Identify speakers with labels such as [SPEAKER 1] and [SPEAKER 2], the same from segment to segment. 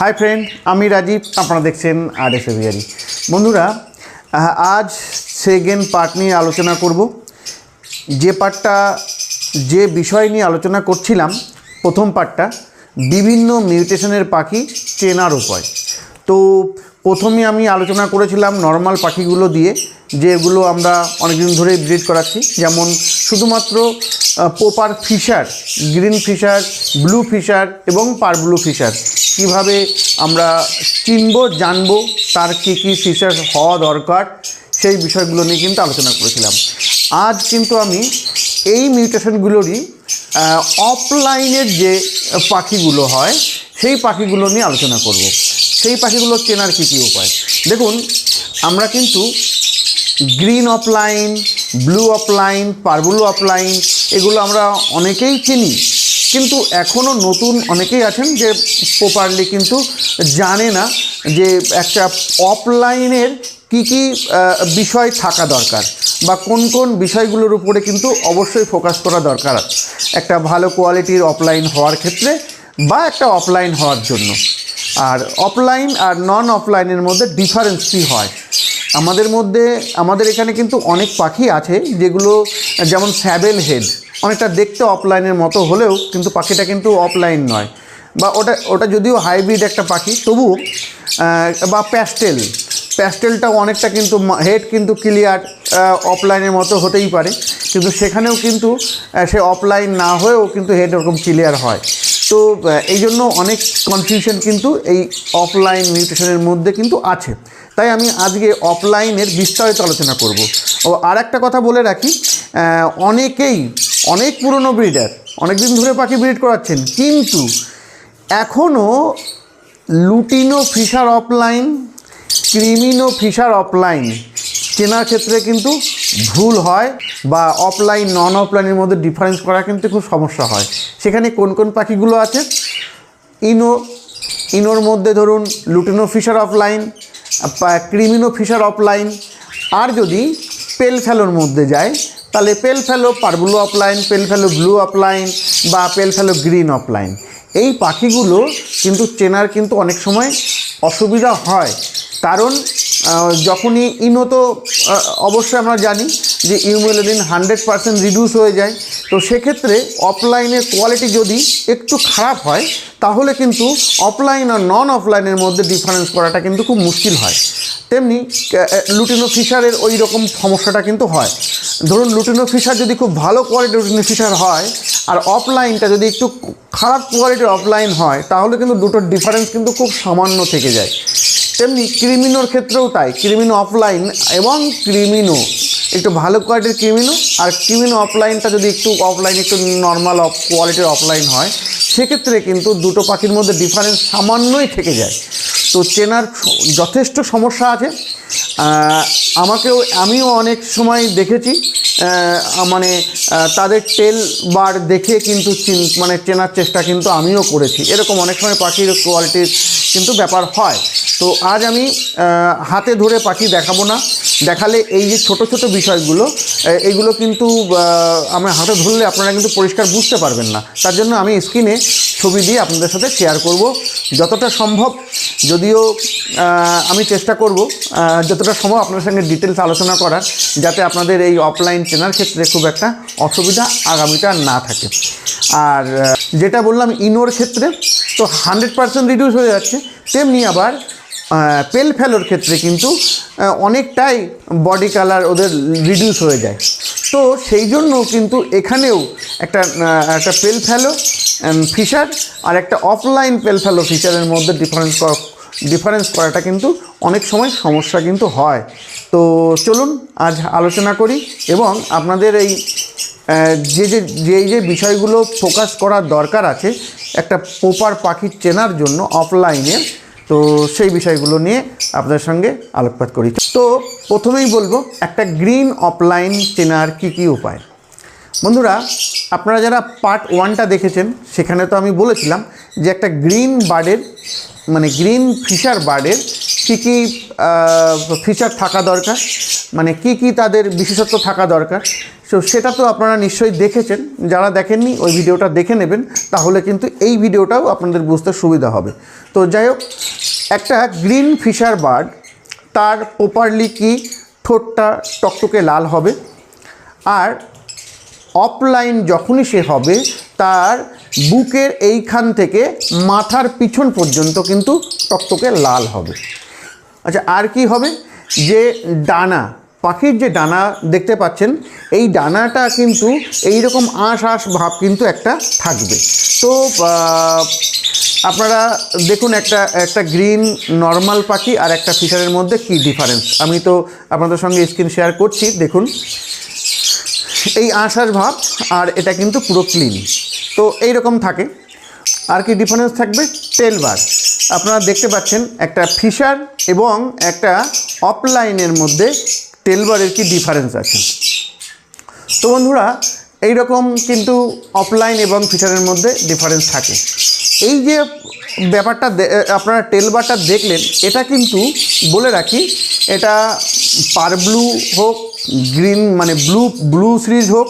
[SPEAKER 1] Hi friend আমি রাজীব আপনারা দেখছেন আর এস এভিয়ারি বন্ধুরা আজ সেকেন্ড পার্ট নিয়ে আলোচনা করব। যে পার্টটা, যে বিষয় নিয়ে আলোচনা করছিলাম, প্রথম পার্টটা, বিভিন্ন মিউটেশনের পাখি চেনার উপায়। তো প্রথমে আমি আলোচনা করেছিলাম নর্মাল পাখিগুলো দিয়ে, যেগুলো আমরা অনেকদিন ধরে ব্রিড করাচ্ছি। যেমন শুধুমাত্র proper Fischer green Fischer blue Fischer এবং পার ব্লু ফিশার কীভাবে আমরা চিনব, জানব, তার কী কী ফিশার হওয়া দরকার, সেই বিষয়গুলো নিয়ে কিন্তু আলোচনা করেছিলাম। আজ কিন্তু আমি এই মিউটেশনগুলোরই অফলাইনের যে পাখিগুলো হয়, সেই পাখিগুলো নিয়ে আলোচনা করব। সেই পাখিগুলো চেনার কী কী উপায়? দেখুন, আমরা কিন্তু green opaline blue opaline parblue opaline এগুলো আমরা অনেকেই চিনি। কিন্তু এখনও নতুন অনেকেই আছেন যে প্রপারলি কিন্তু জানে না যে একটা অফলাইনের কি কি বিষয় থাকা দরকার বা কোন কোন বিষয়গুলোর উপরে কিন্তু অবশ্যই ফোকাস করা দরকার একটা ভালো কোয়ালিটির অফলাইন হওয়ার ক্ষেত্রে বা একটা অফলাইন হওয়ার জন্য। আর অফলাইন আর নন অফলাইনের মধ্যে ডিফারেন্স কী হয়? আমাদের মধ্যে, আমাদের এখানে কিন্তু অনেক পাখি আছে যেগুলো, যেমন স্যাবেল হেড। অনেকটা দেখতে অফলাইনের মতো হলেও কিন্তু পাখিটা কিন্তু অফলাইন নয়। বা ওটা ওটা যদিও হাইব্রিড একটা পাখি তবু বা প্যাস্টেল প্যাস্টেলটাও অনেকটা কিন্তু হেড কিন্তু ক্লিয়ার অফলাইনের মতো হতেই পারে। কিন্তু সেখানেও কিন্তু সে অফলাইন না হয়েও কিন্তু হেড ওরকম ক্লিয়ার হয়। তো এই জন্য অনেক কনফিউশন কিন্তু এই অফলাইন মিউটেশনের মধ্যে কিন্তু আছে। তাই আমি আজকে অফলাইনের বিস্তারিত আলোচনা করব। ও আর একটা কথা বলে রাখি অনেকেই, অনেক পুরনো ব্রিডার অনেক দিন ধরে পাখি ব্রিড করাচ্ছেন, কিন্তু এখনও lutino Fischer opaline creamino Fischer opaline চেনার ক্ষেত্রে কিন্তু ভুল হয় বা অফলাইন নন অফলাইনের মধ্যে ডিফারেন্স করা কিন্তু খুব সমস্যা হয়। সেখানে কোন কোন পাখিগুলো আছে? ইনো, ইনোর মধ্যে ধরুন lutino Fischer opaline creamino Fischer opaline. আর যদি পেল ফেলোর মধ্যে যায়, তাহলে পেল ফেলো পারবুলো অফলাইন, পেল ফেলো ব্লু অফলাইন বা পেল ফেলো গ্রিন অফলাইন। এই পাখিগুলো কিন্তু চেনার কিন্তু অনেক সময় অসুবিধা হয়। কারণ যখনই ইনো তো অবশ্যই আমরা জানি যে ইউমিলোডিন হান্ড্রেড পার্সেন্ট রিডিউস হয়ে যায়, তো সেক্ষেত্রে অফলাইনের কোয়ালিটি যদি একটু খারাপ হয়, তাহলে কিন্তু অফলাইন আর নন অফলাইনের মধ্যে ডিফারেন্স করাটা কিন্তু খুব মুশকিল হয়। তেমনি লুটিনো ফিশারের ওই রকম সমস্যাটা কিন্তু হয়। ধরুন লুটিনো ফিশার যদি খুব ভালো কোয়ালিটির লুটিনো ফিশার হয়, আর অফলাইনটা যদি একটু খারাপ কোয়ালিটির অফলাইন হয়, তাহলে কিন্তু দুটোর ডিফারেন্স কিন্তু খুব সামান্য থেকে যায়। তেমনি ক্রিমিনোর ক্ষেত্রেও তাই। ক্রিমিনো অফলাইন এবং ক্রিমিনো একটু ভালো কোয়ালিটির ক্রিমিনো আর কিমিনো অফলাইনটা যদি একটু অফলাইন একটু নর্মাল অফ কোয়ালিটির অফলাইন হয়, সেক্ষেত্রে কিন্তু দুটো পাখির মধ্যে ডিফারেন্স সামান্যই থেকে যায়। তো চেনার যথেষ্ট সমস্যা আছে। আমাকেও, আমিও অনেক সময় দেখেছি মানে তাদের টেল বার দেখে কিন্তু মানে চেনার চেষ্টা কিন্তু আমিও করেছি। এরকম অনেক সময় পাখির কোয়ালিটির কিন্তু ব্যাপার হয়। তো আজ আমি হাতে ধরে পাখি দেখাবো না। দেখালে এই যে ছোট ছোট বিষয়গুলো, এ- এইগুলো কিন্তু আমার হাতে ধরলে আপনারা কিন্তু পরিষ্কার বুঝতে পারবেন না। তার জন্য আমি স্ক্রিনে ছবি দিয়ে আপনাদের সাথে শেয়ার করব। যতটা সম্ভব, যদিও আমি চেষ্টা করব যতটা সম্ভব আপনার সঙ্গে ডিটেলস আলোচনা করার, যাতে আপনাদের এই অফলাইন চেনার ক্ষেত্রে খুব একটা অসুবিধা আগামীটা না থাকে। আর যেটা বললাম, ইনোর ক্ষেত্রে, তো হান্ড্রেড পার্সেন্ট রিডিউস হয়ে যাচ্ছে। তেমনি আবার পেল ফেলোর ক্ষেত্রে কিন্তু অনেকটাই বডি কালার ওদের রিডিউস হয়ে যায়। তো সেই জন্য কিন্তু এখানেও একটা একটা পেল ফেলো ফিশার আর একটা অফলাইন পেল ফেলো ফিশারের মধ্যে ডিফারেন্স ডিফারেন্স করাটা কিন্তু অনেক সময় সমস্যা কিন্তু হয়। তো চলুন আজ আলোচনা করি এবং আপনাদের এই যে যে যেই যে বিষয়গুলো ফোকাস করার দরকার আছে, একটা পোপার পাখি চেনার জন্য অফলাইনের তো সেই বিষয়গুলো নিয়ে আপনাদের সঙ্গে আলোকপাত করি। তো প্রথমেই বলব, একটা গ্রিন অফলাইন চেনার কি কি উপায়? বন্ধুরা, আপনারা যারা পার্ট ওয়ানটা দেখেছেন, সেখানে তো আমি বলেছিলাম যে একটা গ্রিন বার্ডের মানে গ্রিন ফিশার বার্ডের কী কী ফিচার থাকা দরকার? মানে কি কি তাদের বিশেষত্ব থাকা দরকার? তো সেটা তো আপনারা নিশ্চয়ই দেখেছেন। যারা দেখেননি, ওই ভিডিওটা দেখে নেবেন, তাহলে কিন্তু এই ভিডিওটাও আপনাদের বুঝতে সুবিধা হবে। তো যাই হোক, একটা গ্রিন ফিশার বার্ড তার প্রপারলি কি ঠোঁটটা টকটকে লাল হবে, আর অফলাইন যখনই সে হবে, তার বুকের এইখান থেকে মাথার পিছন পর্যন্ত কিন্তু টকটকে লাল হবে। আচ্ছা আর কি হবে? যে ডানা, পাখির যে ডানা দেখতে পাচ্ছেন, এই ডানাটা কিন্তু এই রকম আঁশ আঁশ ভাব কিন্তু একটা থাকবে। তো আপনারা দেখুন একটা একটা গ্রিন নর্মাল পাখি আর একটা ফিশারের মধ্যে কি ডিফারেন্স আমি তো আপনাদের সঙ্গে স্ক্রিন শেয়ার করছি, দেখুন। এই আঁশার ভাব আর এটা কিন্তু পুরো ক্লিন। তো এই রকম থাকে। আর কি ডিফারেন্স থাকবে? Tail bar. আপনারা দেখতে পাচ্ছেন একটা ফিশার এবং একটা অফলাইনের মধ্যে টেল বারের কি ডিফারেন্স আছে। তো বন্ধুরা এই রকম কিন্তু অফলাইন এবং ফিচারের মধ্যে ডিফারেন্স থাকে। এই যে ব্যাপারটা আপনারা টেলবারটা দেখলেন, এটা কিন্তু বলে রাখি, এটা পার ব্লু হোক, গ্রিন মানে ব্লু ব্লু সিরিজ হোক,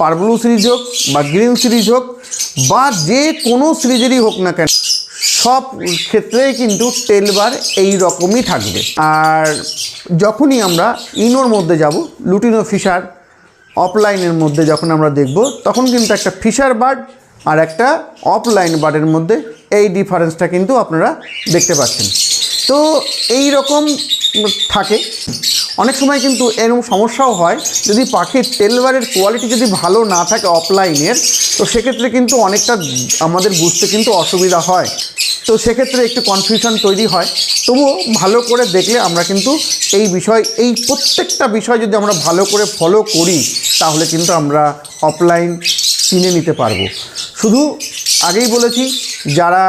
[SPEAKER 1] পার ব্লু সিরিজ হোক বা গ্রিন সিরিজ হোক, বা যে কোনো সিরিজেরই হোক না কেন, সব ক্ষেত্রেই কিন্তু টেলবার এই রকমই থাকবে। আর যখনই আমরা ইনোর মধ্যে যাব লুটিনো ফিশার অফলাইনের মধ্যে যখন আমরা দেখব, তখন কিন্তু একটা ফিশার বার্ড আর একটা অফলাইন বার্ডের মধ্যে এই ডিফারেন্সটা কিন্তু আপনারা দেখতে পাচ্ছেন। তো এই রকম থাকে। অনেক সময় কিন্তু এরকম সমস্যাও হয়, যদি পাখির টেলবারের কোয়ালিটি যদি ভালো না থাকে অফলাইনের তো সেক্ষেত্রে কিন্তু অনেকটা আমাদের বুঝতে কিন্তু অসুবিধা হয়। তো সেক্ষেত্রে একটু কনফিউশন তৈরি হয়। তবুও ভালো করে দেখলে আমরা কিন্তু এই বিষয়, এই প্রত্যেকটা বিষয় যদি আমরা ভালো করে ফলো করি, তাহলে কিন্তু আমরা অফলাইন চিনে নিতে পারব। শুধু আগেই বলেছি, যারা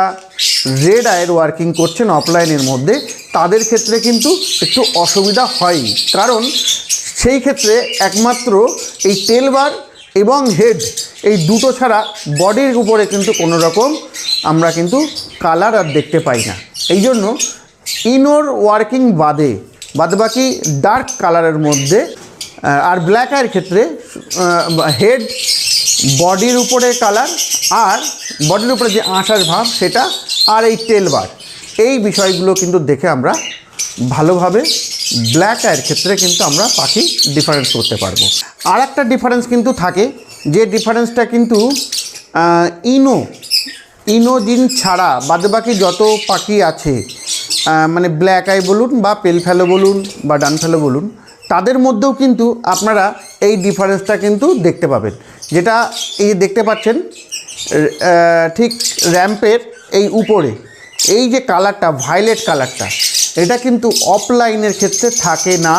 [SPEAKER 1] রেড আয়ের ওয়ার্কিং করছেন অফলাইনের মধ্যে, তাদের ক্ষেত্রে কিন্তু একটু অসুবিধা হয় কারণ সেই ক্ষেত্রে একমাত্র এই তেলবার এবং হেড এই দুটো ছাড়া বডির উপরে কিন্তু কোনো রকম আমরা কিন্তু কালার আর দেখতে পাই না। এই জন্য ইনোর ওয়ার্কিং বাদে, বাদবাকি ডার্ক কালারের মধ্যে আর ব্ল্যাক আয়ের ক্ষেত্রে হেড বডির উপরে কালার আর বডির উপরে যে আঁশার ভাব সেটা আর এই তেল বার। এই বিষয়গুলো কিন্তু দেখে আমরা ভালোভাবে ব্ল্যাক আয়ের ক্ষেত্রে কিন্তু আমরা পাখি ডিফারেন্স করতে পারব। আর একটা ডিফারেন্স কিন্তু থাকে, যে ডিফারেন্সটা কিন্তু ইনো, ইনোজিন ছাড়া বাদবাকি যত পাখি আছে মানে ব্ল্যাক আই বলুন বা পেল ফেলো বলুন বা ডান ফেলো বলুন, তাদের মধ্যেও কিন্তু আপনারা এই ডিফারেন্সটা কিন্তু দেখতে পাবেন। যেটা এই যে দেখতে পাচ্ছেন ঠিক র্যাম্পের এই উপরে, এই যে কালারটা, ভায়োলেট কালারটা, এটা কিন্তু অফলাইনের ক্ষেত্রে থাকে না।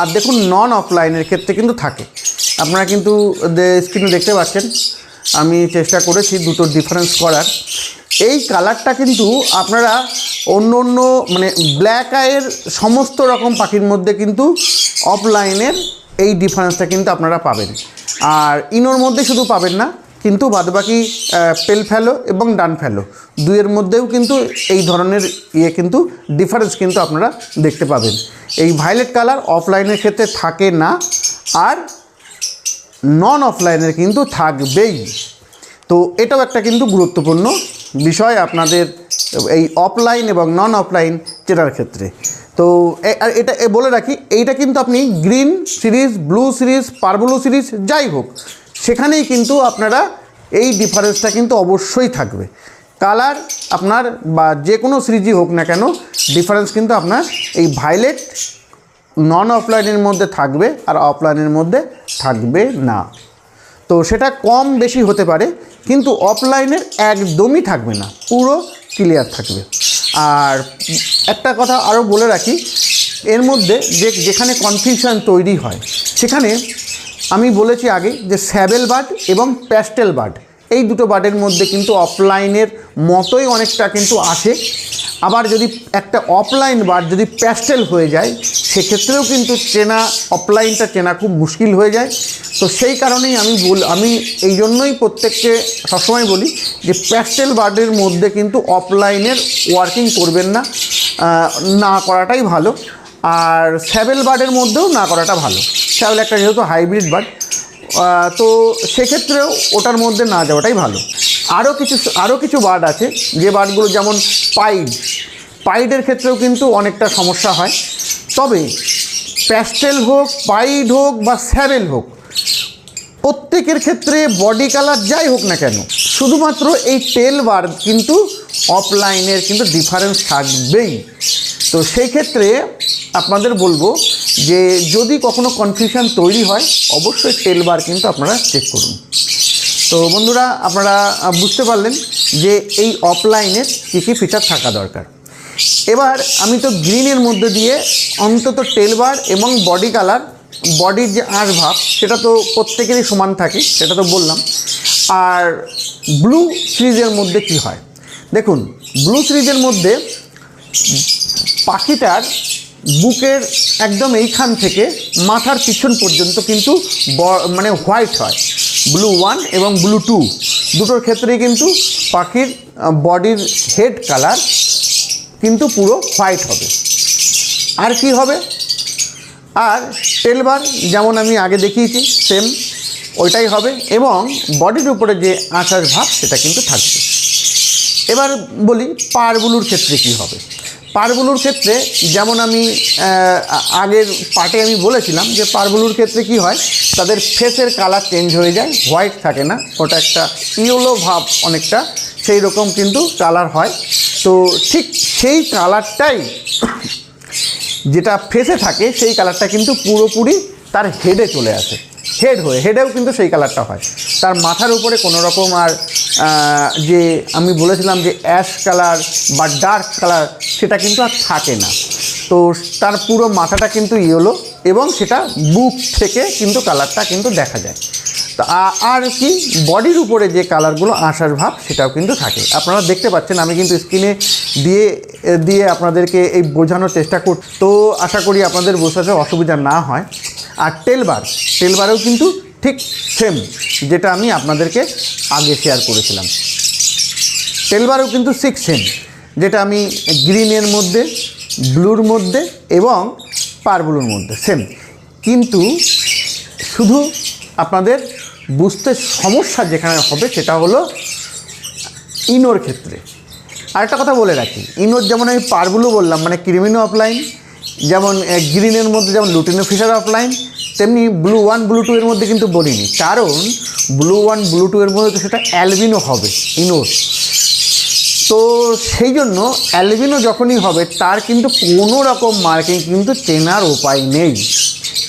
[SPEAKER 1] আর দেখুন, নন অফলাইনের ক্ষেত্রে কিন্তু থাকে। আপনারা কিন্তু স্ক্রিনে দেখতে পাচ্ছেন, আমি চেষ্টা করেছি দুটো ডিফারেন্স করার। এই কালারটা কিন্তু আপনারা অন্য অন্য মানে ব্ল্যাক আয়ের সমস্ত রকম পাখির মধ্যে কিন্তু অফলাইনের এই ডিফারেন্সটা কিন্তু আপনারা পাবেন। আর ইনোর মধ্যে শুধু পাবেন না, কিন্তু বাদবাকি পেল ফেলো এবং ডান ফেলো। দুইয়ের মধ্যেও কিন্তু এই ধরনের ইয়ে কিন্তু ডিফারেন্স কিন্তু আপনারা দেখতে পাবেন। এই ভায়োলেট কালার অফলাইনের ক্ষেত্রে থাকে না, আর নন অফলাইনের কিন্তু থাকবেই। তো এটাও একটা কিন্তু গুরুত্বপূর্ণ বিষয় আপনাদের এই অফলাইন এবং নন অফলাইন চেনার ক্ষেত্রে। তো এটা বলে রাখি, এইটা কিন্তু আপনি green series, blue series, parblue series, যাই হোক, সেখানেই কিন্তু আপনারা এই ডিফারেন্সটা কিন্তু অবশ্যই থাকবে। কালার আপনার বা যে কোনো সিরিজই হোক না কেন, ডিফারেন্স কিন্তু আপনার এই ভায়োলেট নন অফলাইনের মধ্যে থাকবে আর অফলাইনের মধ্যে থাকবে না। তো সেটা কম বেশি হতে পারে, কিন্তু অফলাইনের একদমই থাকবে না, পুরো ক্লিয়ার থাকবে। আর একটা কথা আরও বলে রাখি, এর মধ্যে যে যেখানে কনফিউশন তৈরি হয়, সেখানে আমি বলেছি আগে যে স্যাবেল বার্ড এবং প্যাস্টেল বার্ড, এই দুটো বার্ডের মধ্যে কিন্তু অফলাইনের মতোই অনেকটা কিন্তু আসে। আবার যদি একটা অফলাইন বার্ড যদি প্যাস্টেল হয়ে যায়, সেক্ষেত্রেও কিন্তু চেনা অফলাইনটা চেনা খুব মুশকিল হয়ে যায়। তো সেই কারণেই আমি বল, আমি এই জন্যই প্রত্যেককে সবসময় বলি যে প্যাস্টেল বার্ডের মধ্যে কিন্তু অফলাইনের ওয়ার্কিং করবেন না। না করাটাই ভালো। আর স্যাবেল বার্ডের মধ্যেও না করাটা ভালো। স্যাবেল একটা যেহেতু হাইব্রিড বার্ড তো সেক্ষেত্রেও ওটার মধ্যে না যাওয়াটাই ভালো। আরও কিছু আরও কিছু বার্ড আছে, যে বার্ডগুলো যেমন পাইড। পাইডের ক্ষেত্রেও কিন্তু অনেকটা সমস্যা হয়। তবে প্যাস্টেল হোক, পাইড হোক বা স্যারেল হোক, প্রত্যেকের ক্ষেত্রে বডি কালার যাই হোক না কেন, শুধুমাত্র এই টেল বার কিন্তু অফলাইনের কিন্তু ডিফারেন্স থাকবেই। তো সেই ক্ষেত্রে আপনাদের বলব যে যদি কখনো কনফিউশন তৈরি হয়, অবশ্যই টেল বার কিন্তু আপনারা চেক করুন। তো বন্ধুরা, আপনারা বুঝতে পারলেন যে এই অফলাইনের কী কী ফিচার থাকা দরকার। এবার আমি তো গ্রিনের মধ্যে দিয়ে অন্তত টেলবার এবং বডি কালার বডির যে আঁশ ভাব, সেটা তো প্রত্যেকেরই সমান থাকে, সেটা তো বললাম। আর ব্লু সিরিজের মধ্যে কি হয়? দেখুন ব্লু সিরিজের মধ্যে পাখিটার বুকের একদম এইখান থেকে মাথার পিছন পর্যন্ত কিন্তু মানে হোয়াইট হয়। ব্লু ওয়ান এবং ব্লু টু দুটোর ক্ষেত্রেই কিন্তু পাখির বডির হেড কালার কিন্তু পুরো হোয়াইট হবে। আর কি হবে? আর টেলবার যেমন আমি আগে দেখিয়েছি সেম ওইটাই হবে এবং বডির উপরে যে আঁচার ভাব সেটা কিন্তু থাকবে। এবার বলি পারবুলুর ক্ষেত্রে কি হবে? পারবুলুর ক্ষেত্রে যেমন আমি আগের পার্টে আমি বলেছিলাম যে পারবুলুর ক্ষেত্রে কি হয়? তাদের ফেসের কালার চেঞ্জ হয়ে যায় হোয়াইট থাকে না, ওটা একটা ইয়েলো ভাব অনেকটা, সেই রকম কিন্তু কালার হয়। তো ঠিক সেই কালারটাই যেটা ফেসে থাকে, সেই কালারটা কিন্তু পুরোপুরি তার হেডে চলে আসে। হেড হয়ে হেডেও কিন্তু সেই কালারটা হয়। তার মাথার উপরে কোনো রকম আর যে আমি বলেছিলাম যে অ্যাশ কালার বা ডার্ক কালার সেটা কিন্তু আর থাকে না। তো তার পুরো মাথাটা কিন্তু ইয়েলো এবং সেটা বুক থেকে কিন্তু কালারটা কিন্তু দেখা যায়। তা আর কি বডির উপরে যে কালারগুলো আসার ভাব, সেটাও কিন্তু থাকে। আপনারা দেখতে পাচ্ছেন, আমি কিন্তু স্ক্রিনে দিয়ে দিয়ে আপনাদেরকে এই বোঝানোর চেষ্টা কর, তো আশা করি আপনাদের বোঝাতে অসুবিধা না হয়। আর টেলবার টেলবারেও কিন্তু ঠিক সেম যেটা আমি আপনাদেরকে আগে শেয়ার করেছিলাম। টেলবারও কিন্তু সিক্স সেম যেটা আমি গ্রিনের মধ্যে ব্লুর মধ্যে এবং পারবুলুর মধ্যে সেম কিন্তু শুধু আপনাদের বুঝতে সমস্যা যেখানে হবে সেটা হলো ইনোর ক্ষেত্রে। আরেকটা কথা বলে রাখি, ইনোর যেমন আমি পারবুলু বললাম মানে ক্রিমিনো অফলাইন যেমন গ্রিনের মধ্যে যেমন লুটিনো ফিশার অফলাইন তেমনি ব্লু ওয়ান, ব্লু টু এর মধ্যে কিন্তু বলিনি। কারণ ব্লু ওয়ান, ব্লু টু এর মধ্যে তো সেটা অ্যালবিনো হবে, ইনোর। তো সেই জন্য অ্যালবিনো যখনই হবে, তার কিন্তু কোনো রকম মার্কিং কিন্তু চেনার উপায় নেই।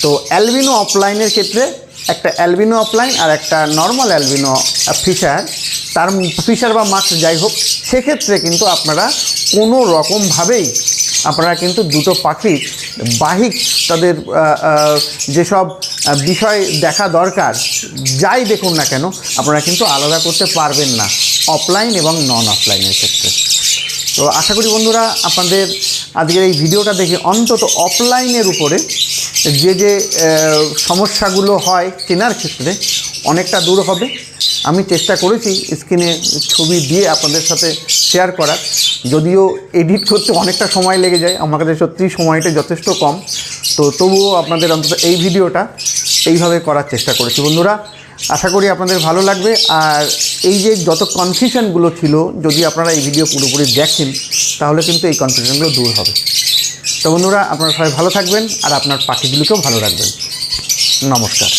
[SPEAKER 1] তো অ্যালবিনো অফলাইনের ক্ষেত্রে একটা অ্যালবিনো অফলাইন আর একটা নর্মাল অ্যালবিনো ফিশার তার ফিশার বা মাছ যাই হোক, সেক্ষেত্রে কিন্তু আপনারা কোনো রকমভাবেই আপনারা কিন্তু দুটো পাখির বাহিক তাদের যেসব বিষয় দেখা দরকার, যাই দেখুন না কেন, আপনারা কিন্তু আলাদা করতে পারবেন না। অফলাইন এবং নন অফলাইনের ক্ষেত্রে। তো আশা করি বন্ধুরা, আপনাদের আজকের এই ভিডিওটা দেখে অন্তত অফলাইনের উপরে যে যে সমস্যাগুলো হয় কেনার ক্ষেত্রে অনেকটা দূর হবে। আমি চেষ্টা করেছি স্ক্রিনে ছবি দিয়ে আপনাদের সাথে শেয়ার করার। যদিও এডিট করতে অনেকটা সময় লেগে যায় আমাদের সত্যিই সময়টা যথেষ্ট কম। তো তবুও আপনাদের অন্তত এই ভিডিওটা এইভাবে করার চেষ্টা করেছি। বন্ধুরা আশা করি আপনাদের ভালো লাগবে। আর এই যে যত কনফিউশনগুলো ছিল, যদি আপনারা এই ভিডিও পুরোপুরি দেখেন, তাহলে কিন্তু এই কনফিউশনগুলো দূর হবে। তো বন্ধুরা, আপনারা সবাই ভালো থাকবেন, আর আপনার পাখিগুলোকেও ভালো রাখবেন। নমস্কার।